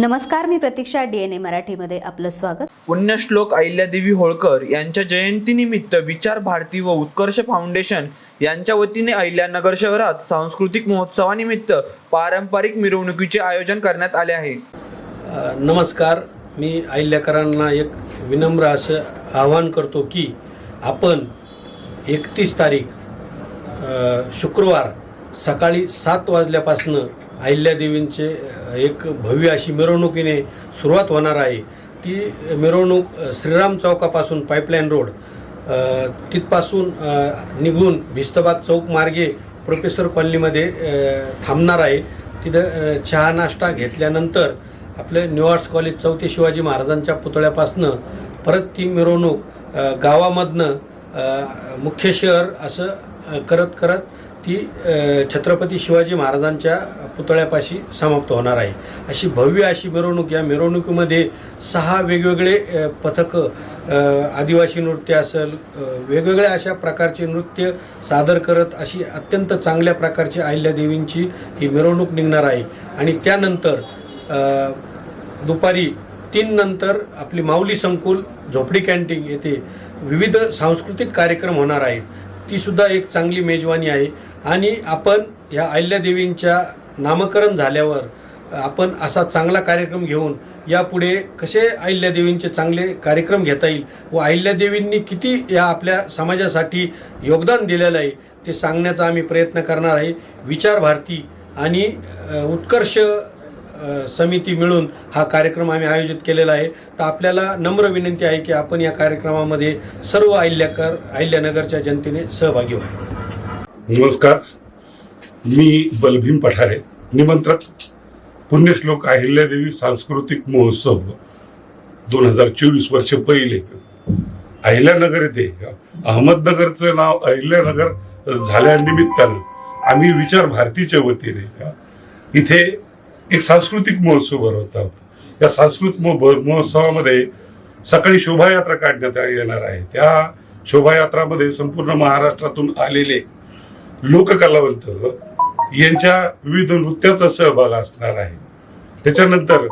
नमस्कार मी प्रतीक्षा D N A मराठीमध्ये आपलं स्वागत. पुण्यश्लोक अहिल्यादेवी होळकर यांच्या जयंतीनिमित्त विचार भारती व उत्कर्ष फाउंडेशन यांच्या वतीने अहिल्यानगर शहरात सांस्कृतिक महोत्सवानिमित्त पारंपरिक मिरवणुकीचे आयोजन करण्यात आले आहे. नमस्कार मी अहिल्याकरांना एक विनम्र असं आवाहन करतो की आपण एकतीस तारीख शुक्रवार सकाळी सात वाजल्यापासनं अहिल्यादेवींचे एक भव्य अशी मिरवणुकीने सुरुवात होणार आहे. ती मिरवणूक श्रीराम चौकापासून पाईपलाईन रोड तिथपासून निघून भिस्तबाग चौक मार्गे प्रोफेसर कॉलनीमध्ये थांबणार आहे. तिथं चहा नाश्ता घेतल्यानंतर आपले न्यू आर्ट्स कॉलेज चौथे शिवाजी महाराजांच्या पुतळ्यापासनं परत ती मिरवणूक गावामधनं मुख्य शहर असं करत करत ती छत्रपती शिवाजी महाराजांच्या पुतळ्यापाशी समाप्त होणार आहे. अशी भव्य अशी मिरवणूक या मिरवणुकीमध्ये सहा वेगवेगळे पथकं आदिवासी नृत्य असेल वेगवेगळ्या अशा प्रकारचे नृत्य सादर करत अशी अत्यंत चांगल्या प्रकारची अहिल्यादेवींची ही मिरवणूक निघणार आहे. आणि त्यानंतर दुपारी तीन नंतर आपली माऊली संकुल झोपडी कॅन्टीन येथे विविध सांस्कृतिक कार्यक्रम होणार आहेत. ती सुद्धा एक चांगली मेजवानी आहे. आणि आपण या अहिल्यादेवींच्या नामकरण झाल्यावर आपण असा चांगला कार्यक्रम घेऊन यापुढे कसे अहिल्यादेवींचे चांगले कार्यक्रम घेता येईल व अहिल्यादेवींनी किती या आपल्या समाजासाठी योगदान दिलेलं आहे ते सांगण्याचा आम्ही प्रयत्न करणार आहे. विचार भारती आणि उत्कर्ष समिती मिळून हा कार्यक्रम आम्ही आयोजित केलेला आहे. तर आपल्याला नम्र विनंती आहे की आपण या कार्यक्रमामध्ये सर्व अहिल्याकर अहिल्यानगरच्या जनतेने सहभागी व्हावे. नमस्कार. मी बलभीम पठारे निमंत्रक पुण्यश्लोक अहिल्यादेवी सांस्कृतिक महोत्सव दोन हजार चोवीस वर्ष पहिले. अहिल्यानगर येथे अहमदनगरचं नाव अहिल्यानगर झाल्यानिमित्तानं आम्ही विचार भारतीच्या वतीने इथे एक सांस्कृतिक महोत्सव भरवत आहोत. या सांस्कृतिक महो- महोत्सवामध्ये सकाळी शोभायात्रा काढण्यात येणार आहे. त्या शोभायात्रामध्ये संपूर्ण महाराष्ट्रातून आलेले लोककलावंत यांच्या विविध नृत्याचा सहभाग असणार आहे. त्याच्यानंतर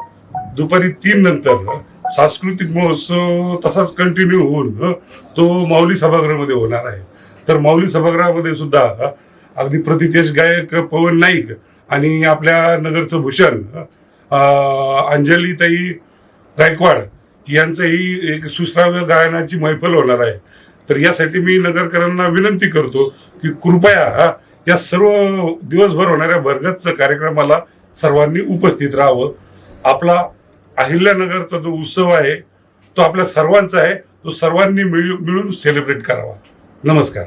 दुपारी तीन नंतर सांस्कृतिक महोत्सव तसाच कंटिन्यू होऊन तो माऊली सभागृहामध्ये होणार आहे. तर माऊली सभागृहामध्ये सुद्धा अगदी प्रतितेश गायक पवन नाईक आणि आपल्या नगरचं भूषण अंजलीताई गायकवाड यांचंही एक सुश्राव्य गायनाची मैफल होणार आहे. तर यासाठी मी नगरकरांना विनंती करतो की कृपया हा, या सर्व दिवसभर होणाऱ्या भरगतचं कार्यक्रमाला सर्वांनी उपस्थित राहावं. आपला अहिल्यानगरचा जो उत्सव आहे तो आपल्या सर्वांचा आहे. तो सर्वांनी मिळू- मिळून सेलिब्रेट करावा. नमस्कार.